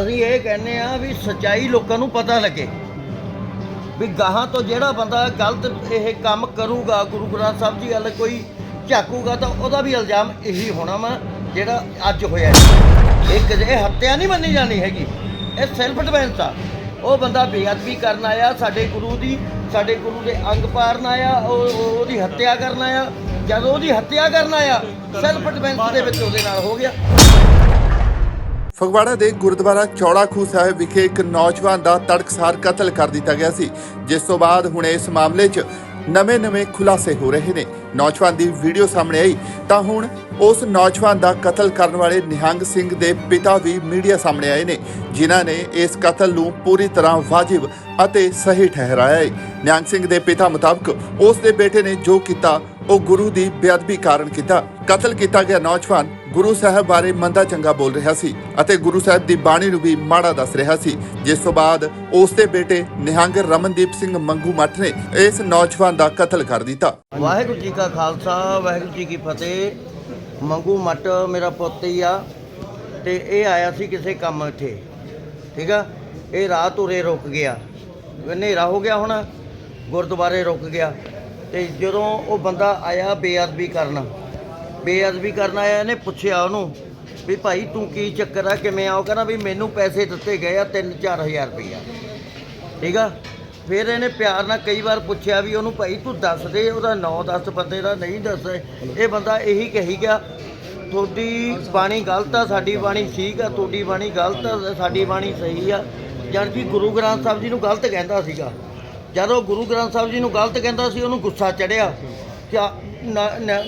ਅਸੀਂ ਇਹ ਕਹਿੰਦੇ ਆ ਵੀ ਸਚਾਈ ਲੋਕਾਂ ਨੂੰ ਪਤਾ ਲੱਗੇ। ਵੀ ਗਾਹਾਂ ਤੋਂ ਜਿਹੜਾ ਬੰਦਾ ਗਲਤ ਇਹ ਕੰਮ ਕਰੂਗਾ, ਗੁਰੂ ਗ੍ਰੰਥ ਸਾਹਿਬ ਜੀ ਗੱਲ ਕੋਈ ਝਾਕੂਗਾ ਤਾਂ ਉਹਦਾ ਵੀ ਇਲਜ਼ਾਮ ਇਹੀ ਹੋਣਾ ਵਾ ਜਿਹੜਾ ਅੱਜ ਹੋਇਆ ਹੈ। ਇਹ ਕਿਤੇ ਹੱਤਿਆ ਨਹੀਂ ਮੰਨੀ ਜਾਣੀ ਹੈਗੀ, ਇਹ ਸੈਲਫ ਡਿਫੈਂਸ ਆ। ਉਹ ਬੰਦਾ ਬੇਅਦਬੀ ਕਰਨ ਆਇਆ, ਸਾਡੇ ਗੁਰੂ ਦੀ, ਸਾਡੇ ਗੁਰੂ ਦੇ ਅੰਗ ਪਾਰਨ ਆਇਆ, ਉਹ ਉਹ- ਉਹਦੀ ਹੱਤਿਆ ਕਰਨ ਆਇਆ, ਜਦੋਂ ਉਹਦੀ ਹੱਤਿਆ ਕਰਨ ਆਇਆ ਸੈਲਫ ਡਿਫੈਂਸ ਦੇ ਵਿੱਚ ਉਹਦੇ ਨਾਲ ਹੋ ਗਿਆ। ਫਗਵਾੜਾ ਦੇ ਗੁਰਦੁਆਰਾ ਚੌੜਾ ਖੂਹ ਸਾਹਿਬ ਵਿਖੇ ਇੱਕ ਨੌਜਵਾਨ ਦਾ ਤੜਕਸਾਰ ਕਤਲ ਕਰ ਦਿੱਤਾ ਗਿਆ ਸੀ, ਜਿਸ ਤੋਂ ਬਾਅਦ ਹੁਣ ਇਸ ਮਾਮਲੇ 'ਚ ਨਵੇਂ-ਨਵੇਂ ਖੁਲਾਸੇ ਹੋ ਰਹੇ ਨੇ। ਨੌਜਵਾਨ ਦੀ ਵੀਡੀਓ ਸਾਹਮਣੇ ਆਈ, ਤਾਂ ਹੁਣ ਉਸ ਨੌਜਵਾਨ ਦਾ ਕਤਲ ਕਰਨ ਵਾਲੇ ਨਿਹੰਗ ਸਿੰਘ ਦੇ ਪਿਤਾ ਵੀ ਮੀਡੀਆ ਸਾਹਮਣੇ ਆਏ ਨੇ, ਜਿਨ੍ਹਾਂ ਨੇ ਇਸ ਕਤਲ ਨੂੰ ਪੂਰੀ ਤਰ੍ਹਾਂ ਵਾਜਿਬ ਅਤੇ ਸਹੀ ਠਹਿਰਾਇਆ ਹੈ ਨਿਹੰਗ ਸਿੰਘ ਦੇ ਪਿਤਾ ਮੁਤਾਬਕ ਉਸ ਦੇ ਬੇਟੇ ਨੇ ਜੋ ਕੀਤਾ ਉਹ ਗੁਰੂ ਦੀ ਬੇਅਦਬੀ ਕਾਰਨ ਕੀਤਾ, ਕਤਲ ਕੀਤਾ ਗਿਆ ਨੌਜਵਾਨ ਗੁਰੂ ਸਾਹਿਬ ਬਾਰੇ ਮੰਦਾ ਚੰਗਾ ਬੋਲ ਰਿਹਾ ਸੀ ਅਤੇ ਗੁਰੂ ਸਾਹਿਬ ਦੀ ਬਾਣੀ ਨੂੰ ਵੀ ਮਾੜਾ ਦੱਸ ਰਿਹਾ ਸੀ। ਜਿਸ ਤੋਂ ਬਾਅਦ ਉਸ ਦੇ ਬੇਟੇ ਨਿਹੰਗ ਰਮਨਦੀਪ ਸਿੰਘ ਮੰਗੂ ਮੱਠ ਨੇ ਇਸ ਨੌਜਵਾਨ ਦਾ ਕਤਲ ਕਰ ਦਿੱਤਾ। ਵਾਹਿਗੁਰੂ ਜੀ ਕਾ ਖਾਲਸਾ, ਵਾਹਿਗੁਰੂ ਜੀ ਕੀ ਫਤਿਹ। ਮੰਗੂ ਮੱਟ ਮੇਰਾ ਪੁੱਤ ਹੀ ਆ ਤੇ ਇਹ ਆਇਆ ਸੀ ਕਿਸੇ ਕੰਮ ਇੱਥੇ, ਠੀਕ ਆ? ਇਹ ਰਾਤ ਉਰੇ ਰੁਕ ਗਿਆ। ਹਨੇਰਾ ਹੋ ਗਿਆ ਹੁਣ, ਗੁਰਦੁਆਰੇ ਰੁਕ ਗਿਆ। ਤੇ ਜਦੋਂ ਉਹ ਬੰਦਾ ਆਇਆ ਬੇਅਦਬੀ ਕਰਨ ਬੇਅਦਬੀ ਕਰਨ ਆਇਆ, ਇਹਨੇ ਪੁੱਛਿਆ ਉਹਨੂੰ ਵੀ ਭਾਈ ਤੂੰ ਕੀ ਚੱਕਰ ਆ, ਕਿਵੇਂ ਆ? ਉਹ ਕਹਿੰਦਾ ਵੀ ਮੈਨੂੰ ਪੈਸੇ ਦਿੱਤੇ ਗਏ ਆ 3-4000 ਰੁਪਈਆ। ਠੀਕ ਆ? ਫਿਰ ਇਹਨੇ ਪਿਆਰ ਨਾਲ ਕਈ ਵਾਰ ਪੁੱਛਿਆ ਵੀ ਉਹਨੂੰ ਭਾਈ ਤੂੰ ਦੱਸ ਦੇ, ਉਹਦਾ ਨਾਂ ਦੱਸ, ਬੰਦੇ ਦਾ ਨਹੀਂ ਦੱਸ। ਇਹ ਬੰਦਾ ਇਹੀ ਕਹੀ ਗਿਆ, ਤੁਹਾਡੀ ਬਾਣੀ ਗਲਤ ਆ, ਸਾਡੀ ਬਾਣੀ ਠੀਕ ਆ, ਤੁਹਾਡੀ ਬਾਣੀ ਗਲਤ ਆ, ਸਾਡੀ ਬਾਣੀ ਸਹੀ ਆ। ਜਦ ਕਿ ਗੁਰੂ ਗ੍ਰੰਥ ਸਾਹਿਬ ਜੀ ਨੂੰ ਗਲਤ ਕਹਿੰਦਾ ਸੀਗਾ। ਜਦੋਂ ਗੁਰੂ ਗ੍ਰੰਥ ਸਾਹਿਬ ਜੀ ਨੂੰ ਗਲਤ ਕਹਿੰਦਾ ਸੀ, ਉਹਨੂੰ ਗੁੱਸਾ ਚੜਿਆ ਕਿ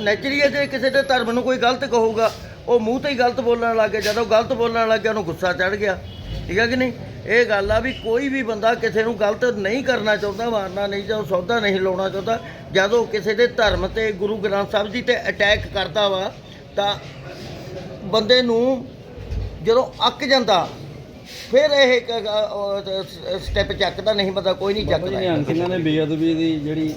ਨੈਚੁਰਲੀ ਜੇ ਕਿਸੇ ਦੇ ਧਰਮ ਨੂੰ ਕੋਈ ਗਲਤ ਕਹੂਗਾ, ਉਹ ਮੂੰਹ ਤੇ ਹੀ ਗਲਤ ਬੋਲਣ ਲੱਗ ਗਿਆ। ਜਦੋਂ ਗਲਤ ਬੋਲਣ ਲੱਗ ਗਿਆ ਉਹਨੂੰ ਗੁੱਸਾ ਚੜ ਗਿਆ। ਠੀਕ ਹੈ ਕਿ ਨਹੀਂ? ਇਹ ਗੱਲ ਆ ਵੀ ਕੋਈ ਵੀ ਬੰਦਾ ਕਿਸੇ ਨੂੰ ਗਲਤ ਨਹੀਂ ਕਰਨਾ ਚਾਹੁੰਦਾ, ਮਾਰਨਾ ਨਹੀਂ ਚਾਹੁੰਦਾ, ਸੌਦਾ ਨਹੀਂ ਲਾਉਣਾ ਚਾਹੁੰਦਾ, ਜਦੋਂ ਕਿਸੇ ਦੇ ਧਰਮ ਤੇ ਗੁਰੂ ਗ੍ਰੰਥ ਸਾਹਿਬ ਜੀ ਤੇ ਅਟੈਕ ਕਰਦਾ ਵਾ, ਤਾਂ ਬੰਦੇ ਨੂੰ ਜਦੋਂ ਅੱਕ ਜਾਂਦਾ ਫਿਰ ਇਹ ਸਟੈਪ ਚੱਕਦਾ ਨਹੀਂ ਬੰਦਾ ਕੋਈ ਨਹੀਂ ਚੱਕਦਾ। ਨਿਹੰਗ ਸਿੰਘਾਂ ਨੇ ਬੇਅਦਬੀ ਦੀ ਜਿਹੜੀ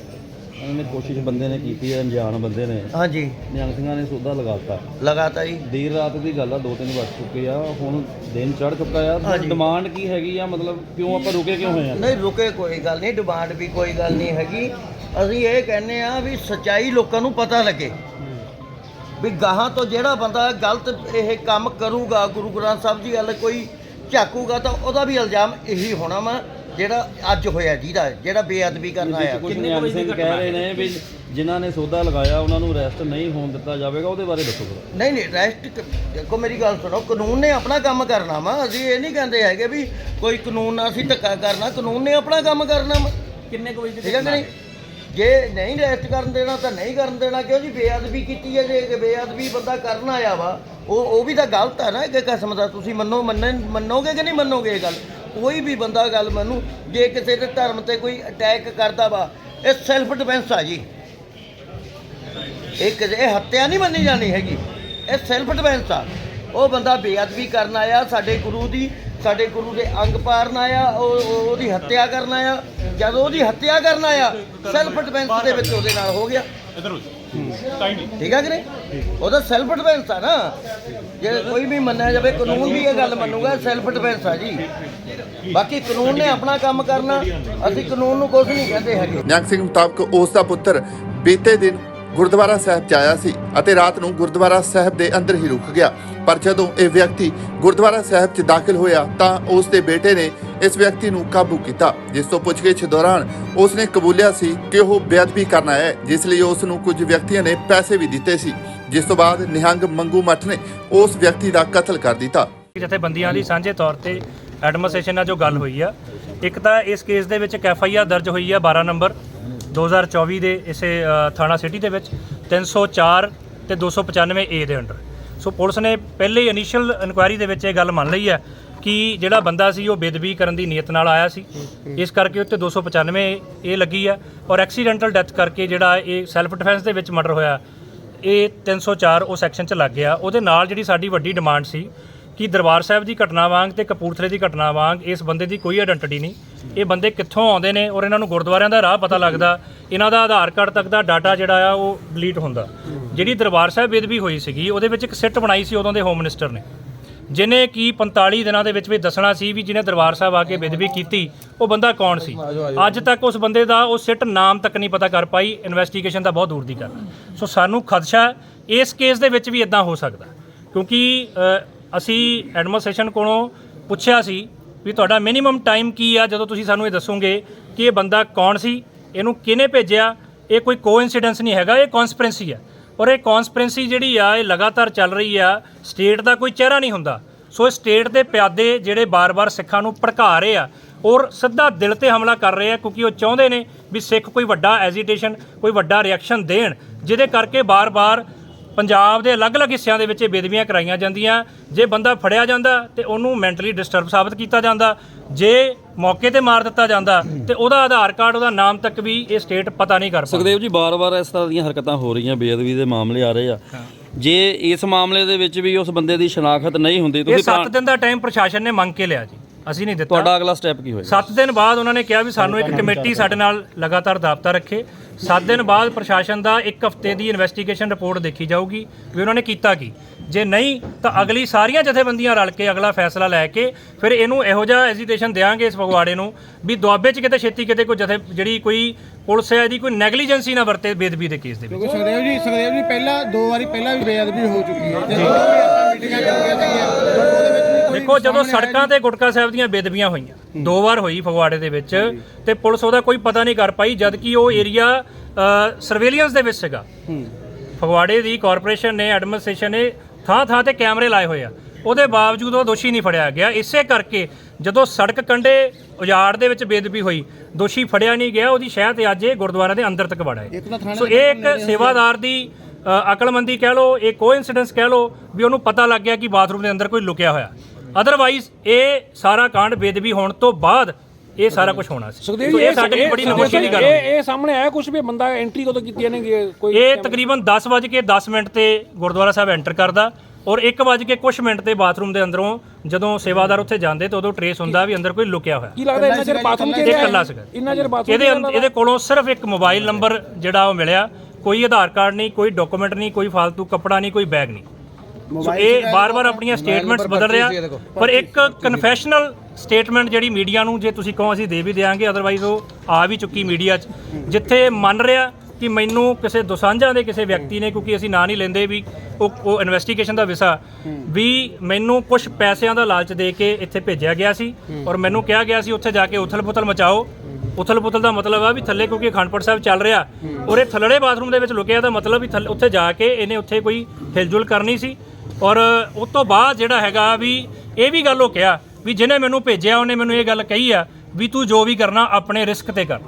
ਉਹਨਾਂ ਨੇ ਕੋਸ਼ਿਸ਼ ਬੰਦੇ ਨੇ ਕੀਤੀ ਹੈ ਅਣਜਾਣ ਬੰਦੇ ਨੇ। ਹਾਂਜੀ। ਨਿਹੰਗ ਸਿੰਘਾਂ ਨੇ ਸੌਦਾ ਲਗਾਤਾ। ਲਗਾਤਾਰ ਹੀ ਦੇਰ ਰਾਤ ਦੀ ਗੱਲ ਆ ਦੋ ਤਿੰਨ ਵੱਜ ਚੁੱਕੇ ਆ ਹੁਣ ਦਿਨ ਚੜ ਚੁੱਕਾ ਆ। ਹਾਂਜੀ। ਡਿਮਾਂਡ ਕੀ ਹੈਗੀ ਆ? ਮਤਲਬ ਕਿਉਂ ਆਪਾਂ ਰੁਕੇ ਕਿਉਂ ਹੋਏ ਆ? ਨਹੀਂ ਰੁਕੇ ਕੋਈ ਗੱਲ ਨਹੀਂ ਡਿਮਾਂਡ ਵੀ ਕੋਈ ਗੱਲ ਨਹੀਂ ਹੈਗੀ। ਅਸੀਂ ਇਹ ਕਹਿੰਦੇ ਆ ਵੀ ਸਚਾਈ ਲੋਕਾਂ ਨੂੰ ਪਤਾ ਲੱਗੇ। ਵੀ ਗਾਹਾਂ ਤੋਂ ਜਿਹੜਾ ਬੰਦਾ ਗਲਤ ਇਹ ਕੰਮ ਕਰੂਗਾ ਗੁਰੂ ਗ੍ਰੰਥ ਸਾਹਿਬ ਜੀ ਵੱਲ ਕੋਈ ਝਾਕੂਗਾ ਤਾਂ ਉਹਦਾ ਵੀ ਇਲਜ਼ਾਮ ਇਹੀ ਹੋਣਾ ਵਾ ਜਿਹੜਾ ਅੱਜ ਹੋਇਆ ਜਿਹਦਾ ਜਿਹੜਾ ਬੇਅਦਬੀ ਕਰਨ ਆਇਆ। ਕੁਝ ਨਿਹੰਗ ਸਿੰਘ ਕਹਿ ਰਹੇ ਨੇ ਵੀ ਜਿਨ੍ਹਾਂ ਨੇ ਸੌਦਾ ਲਗਾਇਆ ਉਹਨਾਂ ਨੂੰ ਅਰੈਸਟ ਨਹੀਂ ਹੋਣ ਦਿੱਤਾ ਜਾਵੇਗਾ ਉਹਦੇ ਬਾਰੇ ਦੱਸੋ ਜਰਾ। ਨਹੀਂ ਨਹੀਂ ਰੈਸਟ ਦੇਖੋ ਮੇਰੀ ਗੱਲ ਸੁਣੋ ਕਾਨੂੰਨ ਨੇ ਆਪਣਾ ਕੰਮ ਕਰਨਾ ਵਾ। ਅਸੀਂ ਇਹ ਨਹੀਂ ਕਹਿੰਦੇ ਹੈਗੇ ਵੀ ਕੋਈ ਕਾਨੂੰਨ ਨਾਲ ਅਸੀਂ ਧੱਕਾ ਕਰਨਾ ਕਾਨੂੰਨ ਨੇ ਆਪਣਾ ਕੰਮ ਕਰਨਾ ਵਾ। ਕਿੰਨੇ ਕੁ ਵਜੇ ਠੀਕ ਹੈ ਕਿ ਨਹੀਂ? ਜੇ ਨਹੀਂ ਰੈਸਟ ਕਰਨ ਦੇਣਾ ਤਾਂ ਨਹੀਂ ਕਰਨ ਦੇਣਾ, ਕਿਉਂ ਜੀ ਬੇਅਦਬੀ ਕੀਤੀ ਹੈ ਜੇ ਬੇਅਦਬੀ ਬੰਦਾ ਕਰਨ ਆਇਆ ਵਾ, ਉਹ ਉਹ ਵੀ ਤਾਂ ਗਲਤ ਹੈ ਨਾ ਇੱਕ ਕਿਸਮ ਦਾ, ਤੁਸੀਂ ਮੰਨੋ ਮੰਨਣ ਮੰਨੋਗੇ ਕਿ ਨਹੀਂ ਮੰਨੋਗੇ ਇਹ ਗੱਲ? ਕੋਈ ਵੀ ਬੰਦਾ ਗੱਲ ਮੰਨੂ, ਜੇ ਕਿਸੇ ਦੇ ਧਰਮ ਤੇ ਕੋਈ ਅਟੈਕ ਕਰਦਾ ਵਾ, ਇਹ ਸੈਲਫ ਡਿਫੈਂਸ ਆ ਜੀ। ਇਹ ਕਿਸੇ, ਇਹ ਹੱਤਿਆ ਨਹੀਂ ਮੰਨੀ ਜਾਣੀ ਹੈਗੀ, ਇਹ ਸੈਲਫ ਡਿਫੈਂਸ ਆ। ਉਹ ਬੰਦਾ ਬੇਅਦਬੀ ਕਰਨ ਆਇਆ ਸਾਡੇ ਗੁਰੂ ਦੀ ਸਾਡੇ ਗੁਰੂ ਦੇ ਅੰਗ ਪਾੜਨ ਆਇਆ ਉਹ ਉਹ- ਉਹਦੀ ਹੱਤਿਆ ਕਰਨ ਆਇਆ। ਜਦੋਂ ਉਹਦੀ ਹੱਤਿਆ ਕਰਨ ਆਇਆ ਸੈਲਫ ਡਿਫੈਂਸ ਦੇ ਵਿੱਚ ਉਹਦੇ ਨਾਲ ਹੋ ਗਿਆ। ਠੀਕ ਆ ਕਿ ਨਹੀਂ? ਉਹਦਾ ਸੈਲਫ ਡਿਫੈਂਸ ਆ ਨਾ। ਜੇ ਕੋਈ ਵੀ ਮੰਨਿਆ ਜਾਵੇ ਕਾਨੂੰਨ ਵੀ ਇਹ ਗੱਲ ਮੰਨੂਗਾ ਸੈਲਫ ਡਿਫੈਂਸ ਆ ਜੀ। ਬਾਕੀ ਕਾਨੂੰਨ ਨੇ ਆਪਣਾ ਕੰਮ ਕਰਨਾ। ਅਸੀਂ ਕਾਨੂੰਨ ਨੂੰ ਕੁਝ ਨਹੀਂ ਕਹਿੰਦੇ ਹੈਗੇ। ਨਿਹੰਗ ਸਿੰਘ ਮੁਤਾਬਕ ਉਸ ਦਾ ਪੁੱਤਰ ਬੀਤੇ ਦਿਨ ਗੁਰਦੁਆਰਾ ਸਾਹਿਬ ਚ ਆਇਆ ਸੀ ਅਤੇ ਰਾਤ ਨੂੰ ਗੁਰਦੁਆਰਾ ਸਾਹਿਬ ਦੇ ਅੰਦਰ ਹੀ ਰੁਕ ਗਿਆ। ਪਰ ਜਦੋਂ ਇਹ ਵਿਅਕਤੀ ਗੁਰਦੁਆਰਾ ਸਾਹਿਬ ਚ ਦਾਖਲ ਹੋਇਆ ਤਾਂ ਉਸ ਦੇ ਬੇਟੇ ਨੇ ਇਸ ਵਿਅਕਤੀ ਨੂੰ ਕਾਬੂ ਕੀਤਾ, ਜਿਸ ਤੋਂ ਪੁੱਛਗਿੱਛ ਦੌਰਾਨ ਉਸ ਨੇ ਕਬੂਲਿਆ ਸੀ ਕਿ ਉਹ ਬੇਅਦਬੀ ਕਰਨ ਆਇਆ ਹੈ, ਜਿਸ ਲਈ ਉਸ ਨੂੰ ਕੁਝ ਵਿਅਕਤੀਆਂ ਨੇ ਪੈਸੇ ਵੀ ਦਿੱਤੇ ਸੀ। ਜਿਸ ਤੋਂ ਬਾਅਦ ਨਿਹੰਗ ਮੰਗੂ ਮੱਠ ਨੇ ਉਸ ਵਿਅਕਤੀ ਦਾ ਕਤਲ ਕਰ ਦਿੱਤਾ। ਜਥੇਬੰਦੀਆਂ ਦੀ ਸਾਂਝੇ ਤੌਰ ਤੇ ਐਡਮਿਨਿਸਟ੍ਰੇਸ਼ਨ ਨਾਲ ਜੋ ਗੱਲ ਹੋਈ ਆ, ਇੱਕ ਤਾਂ ਇਸ ਕੇਸ ਦੇ ਵਿੱਚ ਐਫ ਆਈ ਆਰ ਦਰਜ ਹੋਈ ਆ 12 ਨੰਬਰ। 2024 ਦੇ ਇਸੇ ਥਾਣਾ ਸਿਟੀ ਦੇ ਵਿੱਚ 304 ਤੇ 295 ਏ ਦੇ ਅੰਡਰ ਸੋ ਪੁਲਿਸ ਨੇ ਪਹਿਲੇ ਇਨੀਸ਼ੀਅਲ ਇਨਕੁਆਇਰੀ ਦੇ ਵਿੱਚ ਇਹ ਗੱਲ ਮੰਨ ਲਈ ਹੈ ਕਿ ਜਿਹੜਾ ਬੰਦਾ ਸੀ ਉਹ ਬੇਦਬੀ ਕਰਨ ਦੀ ਨੀਅਤ ਨਾਲ ਆਇਆ ਸੀ। ਇਸ ਕਰਕੇ ਉੱਤੇ 295 ਇਹ ਲੱਗੀ ਆ ਔਰ ਐਕਸੀਡੈਂਟਲ ਡੈਥ ਕਰਕੇ ਜਿਹੜਾ ਇਹ ਸੈਲਫ ਡਿਫੈਂਸ ਦੇ ਵਿੱਚ ਮਰਡਰ ਹੋਇਆ ਇਹ 304 ਉਹ ਸੈਕਸ਼ਨ ਚ ਲੱਗ ਗਿਆ। ਉਹਦੇ ਨਾਲ ਜਿਹੜੀ ਸਾਡੀ ਵੱਡੀ ਡਿਮਾਂਡ ਸੀ ਕਿ ਦਰਬਾਰ ਸਾਹਿਬ ਦੀ ਘਟਨਾ ਵਾਂਗ ਤੇ ਕਪੂਰਥਲੇ ਦੀ ਘਟਨਾ ਵਾਂਗ ਇਸ ਬੰਦੇ ਦੀ ਕੋਈ ਆਇਡੈਂਟੀਟੀ ਨਹੀਂ। ਇਹ ਬੰਦੇ ਕਿੱਥੋਂ ਆਉਂਦੇ ਨੇ ਔਰ ਇਹਨਾਂ ਨੂੰ ਗੁਰਦੁਆਰਿਆਂ ਦਾ ਰਾਹ ਪਤਾ ਲੱਗਦਾ ਇਹਨਾਂ ਦਾ ਆਧਾਰ ਕਾਰਡ ਤੱਕ ਦਾ ਡਾਟਾ ਜਿਹੜਾ ਆ ਉਹ ਡਿਲੀਟ ਹੁੰਦਾ। ਜਿਹੜੀ ਦਰਬਾਰ ਸਾਹਿਬ ਬੇਦਬੀ ਹੋਈ ਸੀਗੀ ਉਹਦੇ ਵਿੱਚ ਇੱਕ ਸਿੱਟ ਬਣਾਈ ਸੀ ਉਦੋਂ ਦੇ ਹੋਮ ਮਿਨਿਸਟਰ ਨੇ। ਜਿਹਨੇ ਕੀ 45 ਦਿਨਾਂ ਦੇ ਵਿੱਚ ਵੀ ਦੱਸਣਾ ਸੀ ਵੀ ਜਿਹਨੇ ਦਰਬਾਰ ਸਾਹਿਬ ਆ ਕੇ ਬੇਦਬੀ ਕੀਤੀ ਉਹ ਬੰਦਾ ਕੌਣ ਸੀ? ਅੱਜ ਤੱਕ ਉਸ ਬੰਦੇ ਦਾ ਉਹ ਸਿੱਟ ਨਾਮ ਤੱਕ ਨਹੀਂ ਪਤਾ ਕਰ ਪਾਈ ਇਨਵੈਸਟੀਗੇਸ਼ਨ ਤਾਂ ਬਹੁਤ ਦੂਰ ਦੀ ਗੱਲ। ਸੋ ਸਾਨੂੰ ਖਦਸ਼ਾ ਇਸ ਕੇਸ ਦੇ ਵਿੱਚ ਵੀ ਇਦਾਂ ਹੋ ਸਕਦਾ। ਕਿਉਂਕਿ ਅਸੀਂ ਐਡਮਿਨਿਸਟ੍ਰੇਸ਼ਨ ਕੋਲੋਂ ਪੁੱਛਿਆ ਸੀ ਵੀ ਤੁਹਾਡਾ ਮਿਨੀਮਮ ਟਾਈਮ ਕੀ ਆ? ਜਦੋਂ ਤੁਸੀਂ ਸਾਨੂੰ ਇਹ ਦੱਸੋਗੇ ਕਿ ਇਹ ਬੰਦਾ ਕੌਣ ਸੀ, ਇਹਨੂੰ ਕਿਹਨੇ ਭੇਜਿਆ? ਇਹ ਕੋਈ ਕੋਇਨਸੀਡੈਂਸ ਨਹੀਂ ਹੈਗਾ, ਇਹ ਕਨਸਪੀਰੈਂਸੀ ਆ। ਔਰ ਇਹ ਕਨਸਪੀਰੈਂਸੀ ਜਿਹੜੀ ਆ, ਇਹ ਲਗਾਤਾਰ ਚੱਲ ਰਹੀ ਆ ਸਟੇਟ ਦਾ ਕੋਈ ਚਿਹਰਾ ਨਹੀਂ ਹੁੰਦਾ। ਸੋ ਸਟੇਟ ਦੇ ਪਿਆਦੇ ਜਿਹੜੇ ਬਾਰ-ਬਾਰ ਸਿੱਖਾਂ ਨੂੰ ਭੜਕਾ ਰਹੇ ਆ ਔਰ ਸਿੱਧਾ ਦਿਲ ਤੇ ਹਮਲਾ ਕਰ ਰਹੇ ਆ ਕਿਉਂਕਿ ਉਹ ਚਾਹੁੰਦੇ ਨੇ ਵੀ ਸਿੱਖ ਕੋਈ ਵੱਡਾ ਐਜੀਟੇਸ਼ਨ ਕੋਈ ਵੱਡਾ ਰਿਐਕਸ਼ਨ ਦੇਣ, ਜਿਹਦੇ ਕਰਕੇ ਬਾਰ-ਬਾਰ ਪੰਜਾਬ ਦੇ ਅਲੱਗ-ਅਲੱਗ ਹਿੱਸਿਆਂ ਦੇ ਵਿੱਚ ਇਹ ਬੇਦਬੀਆਂ ਕਰਾਈਆਂ ਜਾਂਦੀਆਂ। ਜੇ ਬੰਦਾ ਫੜਿਆ ਜਾਂਦਾ ਤੇ ਉਹਨੂੰ ਮੈਂਟਲੀ ਡਿਸਟਰਬ ਸਾਬਤ ਕੀਤਾ ਜਾਂਦਾ। ਜੇ ਮੌਕੇ ਤੇ ਮਾਰ ਦਿੱਤਾ ਜਾਂਦਾ ਤੇ ਉਹਦਾ ਆਧਾਰ ਕਾਰਡ ਉਹਦਾ ਨਾਮ ਤੱਕ ਵੀ ਇਹ ਸਟੇਟ ਪਤਾ ਨਹੀਂ ਕਰ ਸਕਦੀ ਸੁਖਦੇਵ ਜੀ ਬਾਰ-ਬਾਰ ਇਸ ਤਰ੍ਹਾਂ ਦੀਆਂ ਹਰਕਤਾਂ ਹੋ ਰਹੀਆਂ ਬੇਅਦਬੀ ਦੇ ਮਾਮਲੇ ਆ ਰਹੇ ਆ। ਜੇ ਇਸ ਮਾਮਲੇ ਦੇ ਵਿੱਚ ਵੀ ਉਸ ਬੰਦੇ ਦੀ ਸ਼ਨਾਖਤ ਨਹੀਂ ਹੁੰਦੀ ਇਹ ਤੁਸੀਂ 7 ਦਿਨ ਦਾ ਟਾਈਮ ਪ੍ਰਸ਼ਾਸਨ ਨੇ ਮੰਗ ਕੇ ਲਿਆ ਜੀ। ਅਸੀਂ ਨਹੀਂ ਦਿੱਤਾ। ਤੁਹਾਡਾ ਅਗਲਾ ਸਟੈਪ ਕੀ ਹੋਏਗਾ? 7 ਦਿਨ ਬਾਅਦ ਉਹਨਾਂ ਨੇ ਕਿਹਾ ਵੀ ਸਾਨੂੰ ਇੱਕ ਕਮੇਟੀ ਸਾਡੇ ਨਾਲ ਲਗਾਤਾਰ ਦਾਬਤਾ ਰੱਖੇ। 7 ਦਿਨ ਬਾਅਦ ਪ੍ਰਸ਼ਾਸਨ ਦਾ ਇੱਕ ਹਫ਼ਤੇ ਦੀ ਇਨਵੈਸਟੀਗੇਸ਼ਨ ਰਿਪੋਰਟ ਦੇਖੀ ਜਾਊਗੀ ਵੀ ਉਹਨਾਂ ਨੇ ਕੀਤਾ ਕੀ। ਜੇ ਨਹੀਂ ਤਾਂ ਅਗਲੀ ਸਾਰੀਆਂ ਜਥੇਬੰਦੀਆਂ ਰਲ ਕੇ ਅਗਲਾ ਫੈਸਲਾ ਲੈ ਕੇ ਫਿਰ ਇਹਨੂੰ ਇਹੋ ਜਿਹਾ ਐਜੀਟੇਸ਼ਨ ਦੇਾਂਗੇ ਇਸ ਫਗਵਾੜੇ ਨੂੰ ਵੀ ਦੁਆਬੇ 'ਚ ਕਿਤੇ ਛੇਤੀ ਕਿਤੇ ਕੋਈ ਜਥੇ ਜਿਹੜੀ ਕੋਈ ਪੁਲਿਸ ਹੈ ਇਹਦੀ ਕੋਈ ਨੈਗਲੀਜੈਂਸੀ ਨਾ ਵਰਤੇ ਬੇਦਬੀ ਦੇ ਕੇਸ ਦੇ ਵਿੱਚ। ਕਿਉਂਕਿ ਸੁਖਦੇਵ ਜੀ ਸੁਖਦੇਵ ਜੀ ਪਹਿਲਾਂ ਦੋ ਵਾਰੀ ਪਹਿਲਾਂ ਵੀ ਬੇਅਦਬੀ ਹੋ ਚੁੱਕੀ ਹੈ। ਜਦੋਂ ਵੀ ਆਪਾਂ ਮੀਟਿੰਗਾਂ ਕਰਨੀਆਂ ਸੀਗੀਆਂ ਉਹਦੇ ਵਿੱਚ ਦੇਖੋ ਜਦੋਂ ਸੜਕਾਂ ਤੇ ਗੁਟਕਾ ਸਾਹਿਬ ਦੀਆਂ ਬੇਦਬੀਆਂ ਹੋਈਆਂ ਦੋ ਵਾਰ ਹੋਈ ਫਗਵਾੜੇ ਦੇ ਵਿੱਚ ਤੇ ਪੁਲਿਸ ਉਹਦਾ ਕੋਈ ਪਤਾ ਨਹੀਂ ਕਰ ਪਾਈ ਜਦ ਕਿ ਉਹ ਏਰੀਆ ਸਰਵੇਲੀਅੰਸ ਦੇ ਵਿੱਚ ਸੀਗਾ। ਫਗਵਾੜੇ ਦੀ ਕਾਰਪੋਰੇਸ਼ਨ ਨੇ ਐਡਮਿਨਿਸਟ੍ਰੇਸ਼ਨ ਨੇ ਥਾਂ ਥਾਂ ਤੇ ਕੈਮਰੇ ਲਾਏ ਹੋਏ ਆ। ਉਹਦੇ ਬਾਵਜੂਦ ਉਹ ਦੋਸ਼ੀ ਨਹੀਂ ਫੜਿਆ ਗਿਆ। ਇਸੇ ਕਰਕੇ ਜਦੋਂ ਸੜਕ ਕੰਢੇ ਉਜਾੜ ਦੇ ਵਿੱਚ ਬੇਦਬੀ ਹੋਈ ਦੋਸ਼ੀ ਫੜਿਆ ਨਹੀਂ ਗਿਆ ਉਹਦੀ ਸ਼ਹਿ ਤੇ ਅੱਜ ਇਹ ਗੁਰਦੁਆਰਾ ਦੇ ਅੰਦਰ ਤੱਕ ਵੜਾ ਹੈ। ਸੋ ਇਹ ਇੱਕ ਸੇਵਾਦਾਰ ਦੀ ਅਕਲਮੰਦੀ ਕਹਿ ਲਓ ਇਹ ਕੋਇਨਸੀਡੈਂਸ ਕਹਿ ਲਓ ਵੀ ਉਹਨੂੰ ਪਤਾ ਲੱਗ ਗਿਆ ਕਿ ਬਾਥਰੂਮ ਦੇ ਅੰਦਰ ਕੋਈ ਲੁਕਿਆ ਹੋਇਆ। ਅਦਰਵਾਈਜ਼ ਇਹ ਸਾਰਾ ਕਾਂਡ ਬੇਦਬੀ ਹੋਣ ਤੋਂ ਬਾਅਦ ਇਹ ਸਾਰਾ ਕੁਝ ਹੋਣਾ ਸੀ। ਸੁਖਦੇਵ ਜੀ ਇਹ ਸਾਡੇ ਲਈ ਬੜੀ ਨਮੋਸ਼ੀ ਦੀ ਗੱਲ ਹੈ ਇਹ ਸਾਹਮਣੇ ਆਇਆ ਕੁਝ ਵੀ ਬੰਦਾ ਐਂਟਰੀ ਕਦੋਂ ਕੀਤੀ ਨੇ ਕੋਈ ਇਹ ਤਕਰੀਬਨ 10 ਵਜੇ ਕੇ 10 ਮਿੰਟ ਤੇ ਗੁਰਦੁਆਰਾ ਸਾਹਿਬ ਐਂਟਰ ਕਰਦਾ ਔਰ 1 ਵਜੇ ਕੇ ਕੁਝ ਮਿੰਟ ਤੇ ਬਾਥਰੂਮ ਦੇ ਅੰਦਰੋਂ ਜਦੋਂ ਸੇਵਾਦਾਰ ਉੱਥੇ ਜਾਂਦੇ ਤਾਂ ਉਦੋਂ ਟਰੇਸ ਹੁੰਦਾ ਵੀ ਅੰਦਰ ਕੋਈ ਲੁਕਿਆ ਹੋਇਆ। ਕੀ ਲੱਗਦਾ ਇੰਨਾ ਚਿਰ ਬਾਥਰੂਮ ਇਹ ਇਕੱਲਾ ਸੀਗਾ। ਇੰਨਾ ਚਿਰ ਬਾਥਰੂਮ ਇਹਦੇ ਇਹਦੇ ਕੋਲੋਂ ਸਿਰਫ ਇੱਕ ਮੋਬਾਈਲ ਨੰਬਰ ਜਿਹੜਾ ਉਹ ਮਿਲਿਆ ਕੋਈ ਆਧਾਰ ਕਾਰਡ ਨਹੀਂ ਕੋਈ ਡਾਕੂਮੈਂਟ ਨਹੀਂ ਕੋਈ ਫालतू ਕੱਪੜਾ ਨਹੀਂ ਕੋਈ ਬੈਗ ਨਹੀਂ। ਸੋ ਇਹ ਬਾਰ-ਬਾਰ ਆਪਣੀਆਂ ਸਟੇਟਮੈਂਟਸ ਬਦਲ ਰਿਹਾ। ਪਰ ਇੱਕ ਕਨਫੈਸ਼ਨਲ ਸਟੇਟਮੈਂਟ ਜਿਹੜੀ ਮੀਡੀਆ ਨੂੰ ਜੇ ਤੁਸੀਂ ਕਹੋ ਅਸੀਂ ਦੇ ਵੀ ਦੇਾਂਗੇ ਅਦਰਵਾਈਜ਼ ਉਹ ਆ ਵੀ ਚੁੱਕੀ ਮੀਡੀਆ 'ਚ। ਜਿੱਥੇ ਮੰਨ ਰਿਹਾ ਕਿ ਮੈਨੂੰ ਕਿਸੇ ਦੁਸਾਂਝਾਂ ਦੇ ਕਿਸੇ ਵਿਅਕਤੀ ਨੇ ਕਿਉਂਕਿ ਅਸੀਂ ਨਾਂ ਨਹੀਂ ਲੈਂਦੇ ਵੀ ਉਹ ਉਹ ਇਨਵੈਸਟੀਗੇਸ਼ਨ ਦਾ ਵਿਸ਼ਾ ਵੀ ਮੈਨੂੰ ਕੁਝ ਪੈਸਿਆਂ ਦਾ ਲਾਲਚ ਦੇ ਕੇ ਇੱਥੇ ਭੇਜਿਆ ਗਿਆ ਸੀ ਔਰ ਮੈਨੂੰ ਕਿਹਾ ਗਿਆ ਸੀ ਉੱਥੇ ਜਾ ਕੇ ਉਥਲ-ਪੁਥਲ ਮਚਾਓ। ਉਥਲ-ਪੁਥਲ ਦਾ ਮਤਲਬ ਆ ਵੀ ਥੱਲੇ ਕਿਉਂਕਿ ਅਖੰਡਪੁਰ ਸਾਹਿਬ ਚੱਲ ਰਿਹਾ। ਔਰ ਇਹ ਥੱਲੜੇ ਬਾਥਰੂਮ ਦੇ ਵਿੱਚ ਲੁਕਿਆ ਦਾ ਮਤਲਬ ਵੀ ਥੱਲੇ ਉੱਥੇ ਜਾ ਕੇ ਇਹਨੇ ਉੱਥੇ ਕੋਈ ਹਿਲਜੁਲ ਕਰਨੀ ਸੀ। ਔਰ ਉਸ ਤੋਂ ਬਾਅਦ ਜਿਹੜਾ ਹੈਗਾ ਵੀ ਇਹ ਵੀ ਗੱਲ ਉਹ ਕਿਹਾ ਵੀ ਜਿਹਨੇ ਮੈਨੂੰ ਭੇਜਿਆ, ਉਹਨੇ ਮੈਨੂੰ ਇਹ ਗੱਲ ਕਹੀ ਆ ਵੀ ਤੂੰ ਜੋ ਵੀ ਕਰਨਾ ਆਪਣੇ ਰਿਸਕ ਤੇ ਕਰ।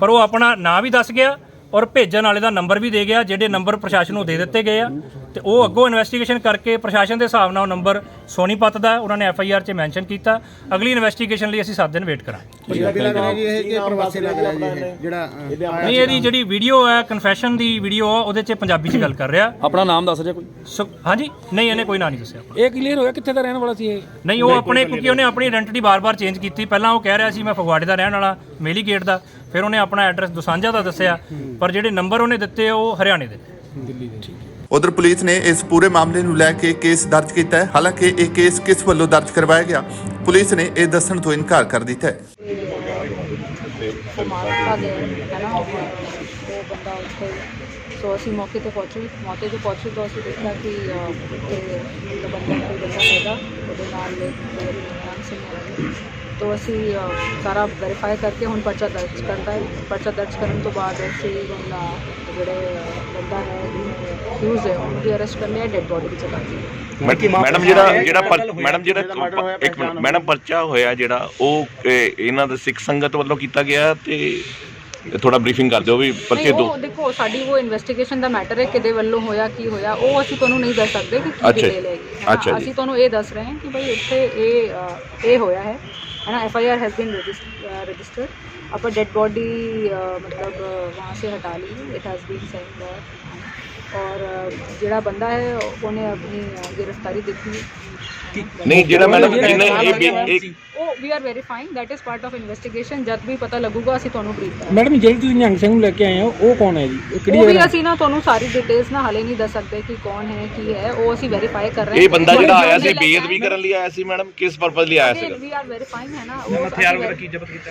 ਪਰ ਉਹ ਆਪਣਾ ਨਾਂ ਵੀ ਦੱਸ ਗਿਆ ਔਰ ਭੇਜਣ ਵਾਲੇ ਦਾ ਨੰਬਰ ਵੀ ਦੇ ਗਿਆ, ਜਿਹੜੇ ਨੰਬਰ ਪ੍ਰਸ਼ਾਸਨ ਨੂੰ ਦੇ ਦਿੱਤੇ ਗਏ ਆ। ਤੇ ਉਹ ਅੱਗੋਂ ਇਨਵੈਸਟੀਗੇਸ਼ਨ ਕਰਕੇ ਪ੍ਰਸ਼ਾਸਨ ਦੇ ਹਿਸਾਬ ਨਾਲ ਉਹ ਨੰਬਰ ਸੋਨੀਪਤ ਦਾ ਉਹਨਾਂ ਨੇ ਐਫ ਆਈ ਆਰ 'ਚ ਮੈਂਸ਼ਨ ਕੀਤਾ। ਅਗਲੀ ਇਨਵੈਸਟੀਗੇਸ਼ਨ ਲਈ ਅਸੀਂ 7 ਦਿਨ ਵੇਟ ਕਰਾਂਗੇ। ਪੰਜਾਬੀ ਲੱਗ ਰਿਹਾ ਜੀ ਇਹ ਕਿ ਪ੍ਰਵਾਸੀ ਲੱਗ ਰਿਹਾ ਜੀ ਇਹ ਜਿਹੜਾ ਅ, ਨਹੀਂ ਇਹਦੀ ਜਿਹੜੀ ਵੀਡੀਓ ਹੈ ਕਨਫੈਸ਼ਨ ਦੀ ਵੀਡੀਓ ਆ ਉਹਦੇ 'ਚ ਪੰਜਾਬੀ 'ਚ ਗੱਲ ਕਰ ਰਿਹਾ। ਆਪਣਾ ਨਾਮ ਦੱਸ ਰਿਹਾ ਕੋਈ। ਸੋ ਹਾਂਜੀ? ਨਹੀਂ ਇਹਨੇ ਕੋਈ ਨਾਂ ਨਹੀਂ ਦੱਸਿਆ ਇਹ ਕਲੀਅਰ ਹੋਇਆ? ਕਿੱਥੇ ਦਾ ਰਹਿਣ ਵਾਲਾ ਸੀ ਇਹ? ਨਹੀਂ ਉਹ ਆਪਣੇ ਕਿਉਂਕਿ ਉਹਨੇ ਆਪਣੀ ਆਇਡੈਂਟੀ ਬਾਰ-ਬਾਰ ਚੇਂਜ ਕੀਤੀ। ਪਹਿਲਾਂ ਉਹ ਕਹਿ ਰਿਹਾ ਸੀ ਮੈਂ ਫਗਵਾੜੇ ਦਾ ਰਹਿਣ ਵਾਲਾ ਮੇਲੀ ਗੇਟ ਦਾ। ਫਿਰ ਉਹਨੇ ਆਪਣਾ ਐਡਰੈਸ ਦੁਸਾਂਝਾ ਦਾ ਦੱਸਿਆ। ਪਰ ਜਿਹੜੇ ਨੰਬਰ ਉਹਨੇ ਦਿੱਤੇ ਉਹ ਹਰਿਆਣੇ ਦੇ ਨੇ। ਉਧਰ ਪੁਲਿਸ ਨੇ ਇਸ ਪੂਰੇ ਮਾਮਲੇ ਨੂੰ ਲੈ ਕੇ ਕੇਸ ਦਰਜ ਕੀਤਾ ਹੈ ਹਾਲਾਂਕਿ ਇਹ ਕੇਸ ਕਿਸ ਵੱਲੋਂ ਦਰਜ ਕਰਵਾਇਆ ਗਿਆ ਪੁਲਿਸ ਨੇ ਇਹ ਦੱਸਣ ਤੋਂ ਇਨਕਾਰ ਕਰ ਦਿੱਤਾ ਹੈ ਮਾਰਤਾ ਗਏ ਹੈ ਨਾ ਉਹ ਬੰਦਾ ਉੱਥੇ ਸੋ ਅਸੀਂ ਮੌਕੇ ਤੇ ਪਹੁੰਚੇ ਮੌਕੇ ਤੇ ਪਹੁੰਚੇ ਤਾਂ ਅਸੀਂ ਤੋ ਅਸੀਂ ਸਾਰਾ ਵੈਰੀਫਾਈ ਕਰਕੇ ਹੁਣ ਪਰਚਾ ਦਰਜ ਕਰਦਾ ਹੈ। ਪਰਚਾ ਦਰਜ ਕਰਨ ਤੋਂ ਬਾਅਦ ਅਸੀਂ ਹੁਣ ਅਹ, ਜਿਹੜੇ ਬੰਦਾ ਹੈ ਫਿਊਜ਼ ਹੈ ਉਹਨੂੰ ਵੀ ਅਰੈਸਟ ਕਰ ਲਿਆ ਡੈਡ ਬੋਡੀ ਵੀ ਚਲਾ ਦਿੱਤੀ ਮੈਡਮ ਜਿਹੜਾ ਜਿਹੜਾ ਮੈਡਮ ਜਿਹੜਾ ਇੱਕ ਮਿੰਟ ਮੈਡਮ ਪਰਚਾ ਹੋਇਆ ਜਿਹੜਾ ਉਹ ਇਹ, ਇਹਨਾਂ ਦੇ ਸਿੱਖ ਸੰਗਤ ਵੱਲੋਂ ਕੀਤਾ ਗਿਆ ਤੇ ਥੋੜਾ ਬਰੀਫਿੰਗ ਕਰ ਦਿਓ ਵੀ ਪਰਚੇ ਨਹੀਂ ਦੋ ਉਹ ਦੇਖੋ ਸਾਡੀ ਉਹ ਇਨਵੈਸਟੀਗੇਸ਼ਨ ਦਾ ਮੈਟਰ ਹੈ ਕਿਹਦੇ ਵੱਲੋਂ ਹੋਇਆ ਕੀ ਹੋਇਆ ਉਹ ਅਸੀਂ ਤੁਹਾਨੂੰ ਨਹੀਂ ਦੱਸ ਸਕਦੇ ਕਿ ਕੀ ਅੱਛਾ ਜੀ। ਡਿਟੇਲ ਹੈਗੀ ਹੈ ਨਾ। ਅੱਛਾ ਜੀ। ਅਸੀਂ ਤੁਹਾਨੂੰ ਇਹ ਦੱਸ ਰਹੇ ਹਾਂ ਕਿ ਭਾਈ ਇੱਥੇ ਇਹ ਅ, ਇਹ ਹੋਇਆ ਹੈ है ना F I R has been registered अब डेड बॉडी मतलब अ, वहाँ से हटा ली इट हैज़ बीन सेंड और अ, ਜਿਹੜਾ ਬੰਦਾ ਹੈ ਉਹਨੇ ਆਪਣੀ ਅ, गिरफ्तारी ਦਿੱਤੀ ਨਹੀਂ ਜਿਹੜਾ ਮੈਡਮ ਜਿਹਨੇ ਇਹ ਵੀ ਇੱਕ ਉਹ we are verifying that is part of investigation ਜਦ ਵੀ ਪਤਾ ਲੱਗੂਗਾ ਅਸੀਂ ਤੁਹਾਨੂੰ ਬਰੀਫ ਕਰਾਂਗੇ। ਮੈਡਮ ਜਿਹੜੀ ਤੁਸੀਂ ਨਿਹੰਗ ਸਿੰਘ ਨੂੰ ਲੈ ਕੇ ਆਏ ਹੋ ਉਹ ਕੌਣ ਹੈ ਜੀ? ਉਹ ਕਿਹੜੀ ਉਹ ਵੀ ਅਸੀਂ ਨਾ ਤੁਹਾਨੂੰ ਸਾਰੀ ਡਿਟੇਲਸ ਨਾ ਹਾਲੇ ਨਹੀਂ ਦੱਸ ਸਕਦੇ ਕਿ ਕੌਣ ਹੈ ਕੀ ਹੈ ਉਹ ਅਸੀਂ ਵੈਰੀਫਾਈ ਕਰ ਰਹੇ ਇਹ ਬੰਦਾ ਜਿਹੜਾ ਆਇਆ ਸੀ ਬੇਅਦਬੀ ਕਰਨ ਲਈ ਆਇਆ ਸੀ ਮੈਡਮ ਕਿਸ ਪਰਪਸ ਲਈ ਆਇਆ ਸੀਗਾ? ਵੀ ਆਰ ਵੈਰੀਫਾਈਂਗ ਹੈ ਨਾ ਉਹ ਹਥਿਆਰ ਵਗੈਰਾ ਕੀ ਜ਼ਬਤ ਕੀਤਾ?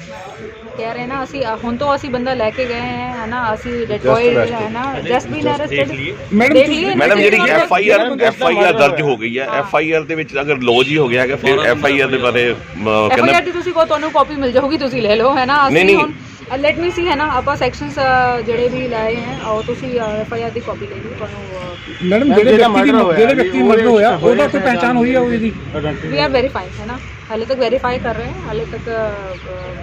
ਕਹਿ ਰਹੇ ਨਾ ਅਸੀਂ ਹੁਣ ਤੋਂ ਅਸੀਂ ਬੰਦਾ ਲੈ ਕੇ ਗਏ ਹੈ ਹੈ ਨਾ ਅਸੀਂ ਬॉय ਹੈ ਨਾ just been arrested madam madam ਜਿਹੜੀ F I R F I R ਦਰਜ ਹੋ ਗਈ ਹੈ ਐਫ ਆਈ ਆਰ ਦੇ ਵਿੱਚ ਅਗਰ ਲੋਜ ਹੀ ਹੋ ਗਿਆ ਹੈਗਾ ਫਿਰ ਐਫ ਆਈ ਆਰ ਦੇ ਬਾਰੇ ਅਮ, ਕਹਿੰਦਾ ਐਫਆਈਆਰ ਦੀ ਤੁਸੀਂ ਕੋ ਤੁਹਾਨੂੰ ਕਾਪੀ ਮਿਲ ਜਾਊਗੀ ਤੁਸੀਂ ਲੈ ਲਓ ਹੈ ਨਾ? ਨਹੀਂ, ਅਸੀਂ ਨਹੀਂ। ਹੁਣ ਲੈਟ ਮੀ ਸੀ ਹੈ ਨਾ? ਆਪਾਂ ਸੈਕਸ਼ਨਸ ਜਿਹੜੇ ਵੀ ਲਾਏ ਹੈ ਉਹ ਤੁਸੀਂ ਐਫਆਈਆਰ ਦੀ ਕਾਪੀ ਲੈ ਲਓ ਤੁਹਾਨੂੰ ਮੈਡਮ ਜਿਹੜੇ ਵਿਅਕਤੀ ਦੀ ਜਿਹੜੇ ਵਿਅਕਤੀ ਦੀ ਮਰਡਰ ਹੋਇਆ ਉਹਦਾ ਕੋਈ ਪਹਿਚਾਣ ਹੋਈ ਹੈ ਉਹਦੀ? ਨਾ? ਹਾਲੇ ਤੱਕ ਵੈਰੀਫਾਈ ਕਰ ਰਹੇ ਹਾਂ ਹਾਲੇ ਤੱਕ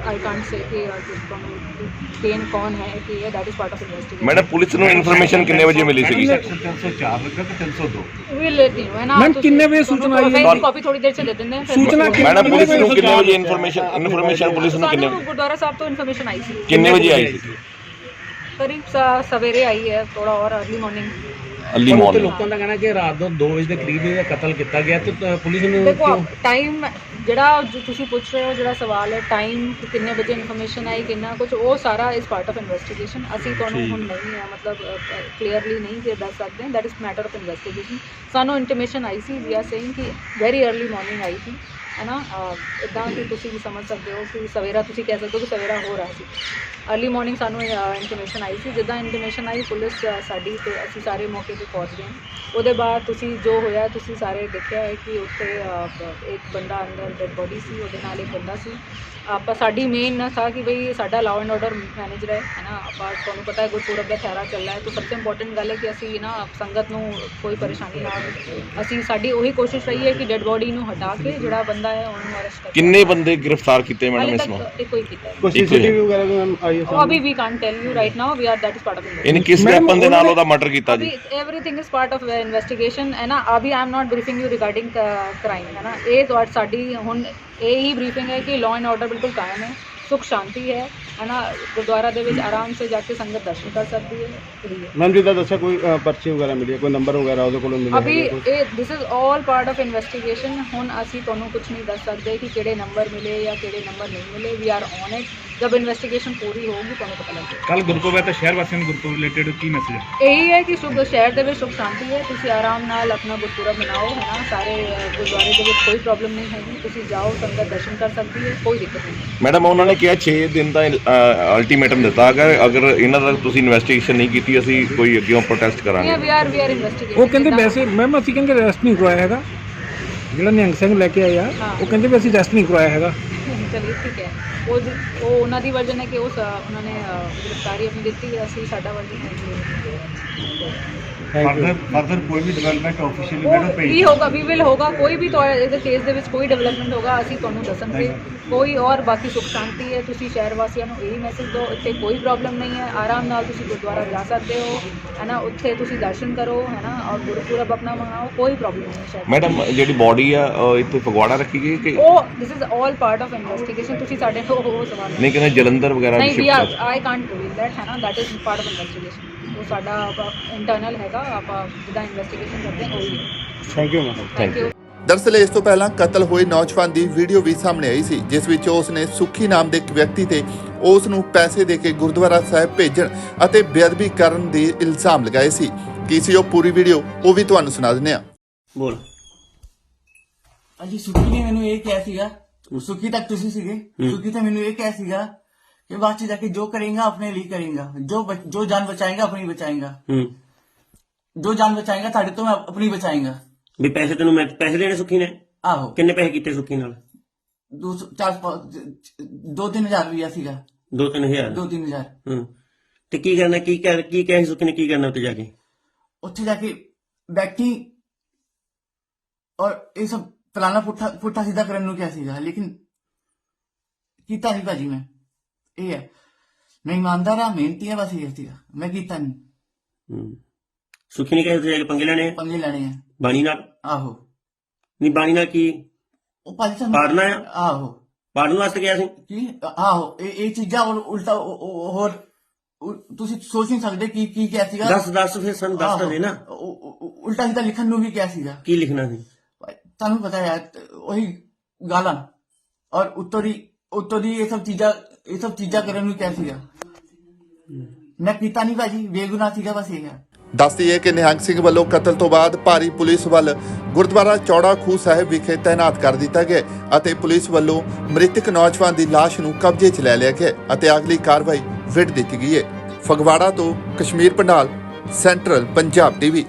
ਆਈ ਕਾਂਟ ਸੇ ਕਿ ਅ, ਕਿ ਤੁਹਾਨੂੰ ਕੇਨ ਕੌਣ ਹੈ ਕੀ ਹੈ that is part of investigation madam police ਨੂੰ ਇਨਫੋਰਮੇਸ਼ਨ ਕਿੰਨੇ ਵਜੇ ਮਿਲੀ ਸੀਗੀ? ਵੀ ਲੈਟ ਯੂ ਹੈ ਨਾ? Ma'am, ਤੁਸੀਂ- ਕਿੰਨੇ ਵਜੇ ਸੂਚਨਾ ਆਈ ਹੈ? ਤੁਹਾਨੂੰ ਕਾਪੀ ਥੋੜੀ ਦੇਰ ਚ ਦੇ ਦਿੰਦੇ ਹਾਂ ਫਿਰ ਸੂਚਨਾ ਤੁਹਾਨੂੰ- ਮੈਡਮ ਪੁਲਿਸ ਨੂੰ ਕਿੰਨੇ ਵਜੇ ਇਨਫੋਰਮੇਸ਼ਨ ਇਨਫੋਰਮੇਸ਼ਨ ਪੁਲਿਸ ਨੂੰ ਕਿੰਨੇ ਸਾਨੂੰ ਗੁਰਦੁਆਰਾ ਸਾਹਿਬ ਤੋਂ ਇਨਫੋਰਮੇਸ਼ਨ ਆਈ ਸੀ। ਕਿੰਨੇ ਵਜੇ ਆਈ ਸੀ? ਕਰੀਬ ਸ- ਸਵੇਰੇ ਆਈ ਹੈ ਥੋੜਾ ਔਰ अर्ਲੀ ਮਾਰਨਿੰਗ ਅਰਲੀ ਮਾਰਨਿੰਗ ਲੋਕਾਂ ਦਾ ਕਹਿਣਾ ਕਿ ਰਾਤ ਨੂੰ 2 ਵਜੇ ਦੇ ਕਰੀਬ ਇਹਦਾ ਕਤਲ ਕੀਤਾ ਗਿਆ ਤੇ ਪੁਲਿਸ ਨੂੰ ਦੇਖੋ ਟਾਈਮ ਜਿਹੜਾ ਤੁਸੀਂ ਪੁੱਛ ਰਹੇ ਹੋ ਜਿਹੜਾ ਸਵਾਲ ਹੈ ਟਾਈਮ ਕਿ ਕਿੰਨੇ ਵਜੇ ਇਨਫੋਰਮੇਸ਼ਨ ਆਈ ਕਿੰਨਾ ਕੁਝ ਉਹ ਸਾਰਾ ਇਸ ਪਾਰਟ ਆਫ ਇਨਵੈਸਟੀਗੇਸ਼ਨ ਅਸੀਂ ਤੁਹਾਨੂੰ ਹੁਣ ਨਹੀਂ ਆ ਮਤਲਬ ਕਲੀਅਰਲੀ ਨਹੀਂ ਜੇ ਦੱਸ ਸਕਦੇ। That is matter of investigation ਸਾਨੂੰ ਇਨਟੀਮੇਸ਼ਨ ਆਈ ਸੀ ਵੀ ਆ ਸੇਇੰਗ ਕਿ ਵੈਰੀ अर्ਲੀ ਮਾਰਨਿੰਗ ਆਈ ਸੀ ਹੈ ਨਾ ਇਦਾਂ ਕਿ ਤੁਸੀਂ ਵੀ ਸਮਝ ਸਕਦੇ ਹੋ ਕਿ ਸਵੇਰਾ ਤੁਸੀਂ ਕਹਿ ਸਕਦੇ ਹੋ ਕਿ ਸਵੇਰਾ ਹੋ ਰਿਹਾ ਸੀ। अर्ਲੀ ਮਾਰਨਿੰਗ ਸਾਨੂੰ ਇਨਫੋਰਮੇਸ਼ਨ ਆਈ ਸੀ। ਜਿੱਦਾਂ ਇਨਫੋਰਮੇਸ਼ਨ ਆਈ ਪੁਲਿਸ ਸਾਡੀ ਤੇ ਅਸੀਂ ਸਾਰੇ ਮੌਕੇ ਤੇ ਪਹੁੰਚ ਗਏ। ਉਹਦੇ ਬਾਅਦ ਤੁਸੀਂ ਜੋ ਹੋਇਆ ਤੁਸੀਂ ਸਾਰੇ ਦੇਖਿਆ ਹੈ ਕਿ ਉੱਥੇ ਇੱਕ ਬੰਦਾ ਅੰਦਰ ਡੈਡ ਬੋਡੀ ਸੀ ਉਹਦੇ ਨਾਲ ਇੱਕ ਬੰਦਾ ਸੀ ਆਪਾਂ ਸਾਡੀ ਮੇਨ ਨਾ ਥਾ ਕਿ ਭਈ ਸਾਡਾ ਲਾਅ ਐਂਡ ਆਰਡਰ ਮੈਨੇਜ ਰਹੇ ਹੈ ਨਾ ਆਪਾਂ ਤੁਹਾਨੂੰ ਪਤਾ ਹੈ ਗੁਰਪੁਰਬ ਦਾ ਥਿਆਰਾ ਚੱਲ ਰਿਹਾ ਹੈ ਤਾਂ ਸਭ ਤੋਂ ਇੰਪੋਰਟੈਂਟ ਗੱਲ ਹੈ ਕਿ ਅਸੀਂ ਨਾ ਸੰਗਤ ਨੂੰ ਕੋਈ ਪਰੇਸ਼ਾਨੀ ਨਾ ਆਵੇ ਅਸੀਂ ਸਾਡੀ ਉਹੀ ਕੋਸ਼ਿਸ਼ ਰਹੀ ਹੈ ਕਿ ਡੈਡ ਬੋਡੀ ਨੂੰ ਹਟਾ ਕੇ ਜਿਹੜਾ ਬੰਦਾ ਹੈ ਉਹਨੂੰ ਅਰੈਸਟ ਕਰ ਕਿੰਨੇ ਬੰਦੇ ਗ੍ਰਿਫਤਾਰ ਕੀਤੇ ਮੈਡਮ ਹਾਲੇ ਇਸ ਨੂੰ ਤੱਕ ਇੱਕੋ ਹੀ ਕੀਤਾ ਹੈ ਕੋਈ ਸੀਸੀਟੀਵੀ ਵਗੈਰਾ ਵੀ ਮੈਮ ਆਈ ਉਹ ਅਭੀ we can't tell you right now we are that is part of ਇਹਨੇ ਕਿਸ ਵੈਪਨ ਦੇ ਨਾਲ ਉਹਦਾ ਮਰਡਰ ਕੀਤਾ अभी ਜੀ everything is part of investigation है ना अभी I am not briefing you regarding crime है ना ਇਹ ਤੁਹਾਡੀ ਸਾਡੀ ਹੁਣ ਇਹ ਹੀ ਬਰੀਫਿੰਗ ਹੈ ਕਿ ਲਾਅ ਐਂਡ ਆਰਡਰ ਬਿਲਕੁਲ ਕਾਇਮ ਹੈ ਸੁਖ ਸ਼ਾਂਤੀ ਹੈ ਹੈ ਨਾ ਗੁਰਦੁਆਰਾ ਦੇ ਵਿੱਚ ਆਰਾਮ ਸੇ ਜਾ ਕੇ ਸੰਗਤ ਦਰਸ਼ਨ ਕਰ ਸਕਦੀ ਹੈ ਮੈਮ ਜਿੱਦਾਂ ਦੱਸਿਆ ਕੋਈ ਪਰਚੀ ਵਗੈਰਾ ਮਿਲੀ ਹੈ, ਕੋਈ ਨੰਬਰ ਵਗੈਰਾ ਉਹਦੇ ਕੋਲੋਂ ਮਿਲਿਆ ਅਭੀ ਇਹ this is all part of investigation ਹੁਣ ਅਸੀਂ ਤੁਹਾਨੂੰ ਕੁਝ ਨਹੀਂ ਦੱਸ ਸਕਦੇ ਕਿ ਕਿਹੜੇ ਨੰਬਰ ਮਿਲੇ ਜਾਂ ਕਿਹੜੇ ਨੰਬਰ ਨਹੀਂ ਮਿਲੇ। ਵੀ ਆਰ ਔਨ ਇਟ ਜਦ ਇਨਵੈਸਟੀਗੇਸ਼ਨ ਪੂਰੀ ਹੋਊਗੀ ਤੁਹਾਨੂੰ ਪਤਾ ਲੱਗੇਗਾ ਕੱਲ ਗੁਰਪੁਰਬ ਹੈ ਤਾਂ ਸ਼ਹਿਰ ਵਾਸੀਆਂ ਨੂੰ ਗੁਰਪੁਰਬ ਰਿਲੇਟਡ ਕੀ ਮੈਸੇਜ ਹੈ? ਇਹੀ ਹੈ ਕਿ ਸੁਖ ਸ਼ਹਿਰ ਦੇ ਵਿੱਚ ਸੁਖ ਸ਼ਾਂਤੀ ਹੈ ਤੁਸੀਂ ਆਰਾਮ ਨਾਲ ਆਪਣਾ ਗੁਰਪੁਰਬ ਮਨਾਓ ਹੈ ਨਾ? ਸਾਰੇ ਅ, ਗੁਰਦੁਆਰੇ ਦੇ ਵਿੱਚ ਕੋਈ ਪ੍ਰੋਬਲਮ ਨਹੀਂ ਹੈਗੀ ਤੁਸੀਂ ਜਾਓ ਸੰਗਤ ਦਰਸ਼ਨ ਕਰ ਸਕਦੀ ਹੈ ਕੋਈ ਦਿੱਕਤ ਨਹੀਂ। ਮੈਡਮ ਉਹਨਾਂ ਨੇ ਕਿਹਾ 6 ਦਿਨ ਦਾ ਅਲਟੀਮੇਟਮ ਦਿੱਤਾ। ਅਗਰ ਅਗਰ ਇਹਨਾਂ ਦਾ ਤੁਸੀਂ ਇਨਵੈਸਟੀਗੇਸ਼ਨ ਨਹੀਂ ਕੀਤੀ ਅਸੀਂ ਕੋਈ ਅੱਗੇ ਪ੍ਰੋਟੈਸਟ ਕਰਾਂਗੇ। We are we are investigating ਉਹ ਕਹਿੰਦੇ ਵੈਸੇ ਮੈਮ ਅਸੀਂ ਕਹਿੰਦੇ ਰੈਸਟ ਨਹੀਂ ਕਰਵਾਇਆ ਹੈਗਾ। ਜਿਹੜਾ ਨਿਹੰਗ ਸਿੰਘ ਲੈ ਕੇ ਆਏ ਆ ਉਹ ਕਹਿੰਦੇ ਵੀ ਅਸੀਂ ਰੈਸਟ ਨਹੀਂ ਕਰਵਾਇਆ ਹੈਗਾ। ਚਲਿਏ ਠੀਕ ਹੈ। ਉਹ ਉਹ ਉਹਨਾਂ ਦੀ ਵਰਜਨ ਹੈ ਕਿ ਉਹ ਸ- ਉਹਨਾਂ ਨੇ ਅ, ਗ੍ਰਿਫਤਾਰੀ ਆਪਣੀ ਦਿੱਤੀ ਹੈ ਅਸੀਂ ਸਾਡਾ ਵਰਜਨ ਹੈ ਫਰਦਰ ਫਰਦਰ ਕੋਈ ਵੀ ਡਿਵੈਲਪਮੈਂਟ ਆਫੀਸ਼ੀਅਲੀ ਉਹ ਵੀ ਹੋਗਾ ਵੀ ਵਿਲ ਹੋਗਾ ਕੋਈ ਵੀ ਤੁਹਾਡੇ ਇਹਦੇ ਕੇਸ ਦੇ ਵਿੱਚ ਕੋਈ ਡਿਵੈਲਪਮੈਂਟ ਹੋਗਾ ਅਸੀਂ ਤੁਹਾਨੂੰ ਦੱਸਾਂਗੇ ਕੋਈ ਔਰ ਬਾਕੀ ਸੁਖ ਸ਼ਾਂਤੀ ਹੈ ਤੁਸੀਂ ਸ਼ਹਿਰ ਵਾਸੀਆਂ ਨੂੰ ਇਹੀ ਮੈਸੇਜ ਦਿਓ ਇੱਥੇ ਕੋਈ ਪ੍ਰੋਬਲਮ ਨਹੀਂ ਹੈ ਆਰਾਮ ਨਾਲ ਤੁਸੀਂ ਗੁਰਦੁਆਰਾ ਜਾ ਸਕਦੇ ਹੋ ਹੈ ਨਾ ਉੱਥੇ ਤੁਸੀਂ ਦਰਸ਼ਨ ਕਰੋ ਹੈ ਨਾ ਔਰ ਗੁਰਪੁਰਬ ਆਪਣਾ ਮਨਾਓ ਕੋਈ ਪ੍ਰੋਬਲਮ ਨਹੀਂ ਹੈ ਸ਼ਹਿਰ ਮੈਡਮ ਜਿਹੜੀ ਬਾਡੀ ਆ ਉਹ ਇੱਥੇ ਫਗਵਾੜਾ ਰੱਖੀ ਗਈ ਕਿ ਉਹ this is all part of investigation ਤੁਸੀਂ ਸਾਡੇ ਉਹ ਸਵਾਲ ਨਹੀਂ ਕਹਿੰਦੇ ਜਲੰਧਰ ਵਗੈਰਾ ਨਹੀਂ we I can't reveal that ਹੈ ਨਾ that is part of investigation ਉਹ ਸਾਡਾ ਇੰਟਰਨਲ ਹੈਗਾ ਆਪਾਂ ਜਿੱਦਾਂ ਇਨਵੈਸਟੀਗੇਸ਼ਨ ਕਰਦੇ ਹਾਂ ਉਹੀ thank you ma'am thank you ਦਰਅਸਲ ਇਸ ਤੋਂ ਪਹਿਲਾਂ ਕਤਲ ਹੋਏ ਨੌਜਵਾਨ ਦੀ ਵੀਡੀਓ ਵੀ ਸਾਹਮਣੇ ਆਈ ਸੀ ਜਿਸ ਵਿੱਚ ਉਸ ਨੇ ਸੁੱਖੀ ਨਾਮ ਦੇ ਇੱਕ ਵਿਅਕਤੀ ਤੇ ਉਸ ਨੂੰ ਪੈਸੇ ਦੇ ਕੇ ਗੁਰਦੁਆਰਾ ਸਾਹਿਬ ਭੇਜਣ ਅਤੇ ਬੇਅਦਬੀ ਕਰਨ ਦੇ ਇਲਜ਼ਾਮ ਲਗਾਏ ਸੀ। ਕੀ ਸੀ ਉਹ ਪੂਰੀ ਵੀਡੀਓ ਉਹ ਵੀ ਤੁਹਾਨੂੰ ਸੁਣਾ ਦਿੰਦੇ ਹਾਂ। ਬੋਲ। ਅਜੀ ਸੁਖੀ ਨੇ ਮੈਨੂੰ ਇਹ ਕਿਹਾ ਸੀਗਾ ਸੁਖੀ ਤੱਕ ਤੁਸੀਂ ਸੀਗੇ? ਸੁਖੀ ਤਾਂ ਮੈਨੂੰ ਇਹ ਕਿਹਾ ਸੀਗਾ ਕਿ ਬਾਅਦ ਚ ਜਾਕੇ ਜੋ ਕਰੇਗਾ ਆਪਣੇ ਲਈ ਕਰੇਗਾ। ਜੋ ਜੋ ਜਾਨ ਬਚਾਏਗਾ ਆਪਣੀ ਬਚਾਏਗਾ। ਹੂੰ। ਜੋ ਜਾਨ ਬਚਾਏਗਾ ਤੁਹਾਡੇ ਤੋਂ ਮੈਂ ਆਪਣੀ ਬਚਾਏਗਾ। ਵੀ ਪੈਸੇ ਤੈਨੂੰ ਮੈਂ ਪੈਸੇ ਦੇਣੇ ਸੁੱਖੀ ਨੇ? ਆਹੋ। ਕਿੰਨੇ ਪੈਸੇ ਕੀਤੇ ਸੁੱਖੀ ਨਾਲ? ਦੋ ਸੌ- ਚਾਰ ਪੰਜ- ਦੋ ਤਿੰਨ ਹਜ਼ਾਰ ਰੁਪਇਆ ਸੀਗਾ। 2-3000 ਦੋ ਤਿੰਨ ਹਜ਼ਾਰ। ਹੂੰ। ਤੇ ਕੀ ਕਰਨਾ ਕੀ ਕਰ ਕੀ ਕਹੇ ਸੁੱਖੀ ਨੇ ਕੀ ਕਰਨਾ ਉੱਤੇ ਜਾ ਕੇ? ਉੱਥੇ ਜਾ ਕੇ ਬੈਠੀ ਔਰ ਇਹ ਸਭ ਫਲਾਣਾ ਪੁੱਠਾ ਪੁੱਠਾ ਸਿੱਧਾ ਕਰਨ ਨੂੰ ਕਿਹਾ ਸੀਗਾ ਲੇਕਿਨ ਕੀਤਾ ਨਹੀਂ ਭਾਜੀ ਮੈਂ। ਇਹ ਹੈ ਮੈਂ ਇਮਾਨਦਾਰ ਆ ਮਿਹਨਤੀ ਆ ਬਸ ਇਹ ਸੀਗਾ। ਮੈਂ ਕੀਤਾ ਨਹੀਂ ਸੁੱਖੀ ਨੇ ਕਹੇ ਕੇ ਪੰਗੇ ਲੈਣੇ ਆ? ਪੰਗੇ ਲੈਣੇ ਆ। ਬਾਣੀ ਨਾਲ? ਆਹੋ। ਨਹੀਂ ਬਾਣੀ ਨਾਲ ਕੀ? ਉਹ ਭਾਜੀ ਸਾਨੂੰ ਪਾੜਨਾ ਆ? ਆਹੋ। ਪਾੜਨ ਵਾਸਤੇ ਗਿਆ ਸੀ? ਕੀ? ਆਹੋ ਇਹ ਇਹ ਚੀਜ਼ਾਂ ਹੋਰ ਉਲਟਾ ਉਹ- ਉਹ- ਹੋਰ ਉ- ਤੁਸੀਂ ਸੋਚ ਨਹੀਂ ਸਕਦੇ ਕੀ ਕੀ ਕਿਹਾ ਸੀਗਾ? ਦੱਸ ਦੱਸ ਫਿਰ ਸਾਨੂੰ ਦੱਸ ਦੇ ਨਾ। ਆਹੋ, ਉ- ਉ- ਉ- ਉਲਟਾ ਸਿੱਧਾ ਲਿਖਣ ਨੂੰ ਵੀ ਕਿਹਾ ਸੀਗਾ। ਕੀ ਲਿਖਣਾ ਸੀ? ਤੁਹਾਨੂੰ ਪਤਾ ਹੈ, ਉਹੀ ਗਾਲਾਂ ਔਰ ਉੱਤੋਂ ਦੀ ਇਹ ਸਭ ਚੀਜ਼ਾਂ, ਇਹ ਸਭ ਚੀਜ਼ਾਂ ਕਰਨ ਨੂੰ ਕਿਹਾ ਸੀਗਾ ਮੈਂ ਕੀਤਾ ਨਹੀਂ ਭਾਜੀ, ਬੇਗੁਨਾਹ ਸੀਗਾ ਬਸ ਇਹ ਹੈ ਕਿ ਨਿਹੰਗ ਸਿੰਘ ਵੱਲੋਂ ਕਤਲ ਤੋਂ ਬਾਅਦ ਭਾਰੀ ਪੁਲਿਸ ਵੱਲ ਗੁਰਦੁਆਰਾ ਚੌੜਾ ਖੂ ਸਾਹਿਬ ਵਿਖੇ ਤਾਇਨਾਤ ਕਰ ਦਿੱਤਾ ਗਿਆ ਅਤੇ ਪੁਲਿਸ ਵੱਲੋਂ ਮ੍ਰਿਤਕ ਨੌਜਵਾਨ ਦੀ ਲਾਸ਼ ਨੂੰ ਕਬਜ਼ੇ 'ਚ ਲੈ ਲਿਆ ਗਿਆ ਅਤੇ ਅਗਲੀ ਕਾਰਵਾਈ ਵਿੱਢ ਦਿੱਤੀ ਗਈ ਹੈ। ਫਗਵਾੜਾ ਤੋਂ ਕਸ਼ਮੀਰ ਪੰਡਾਲ, ਸੈਂਟਰਲ ਪੰਜਾਬ ਟੀਵੀ।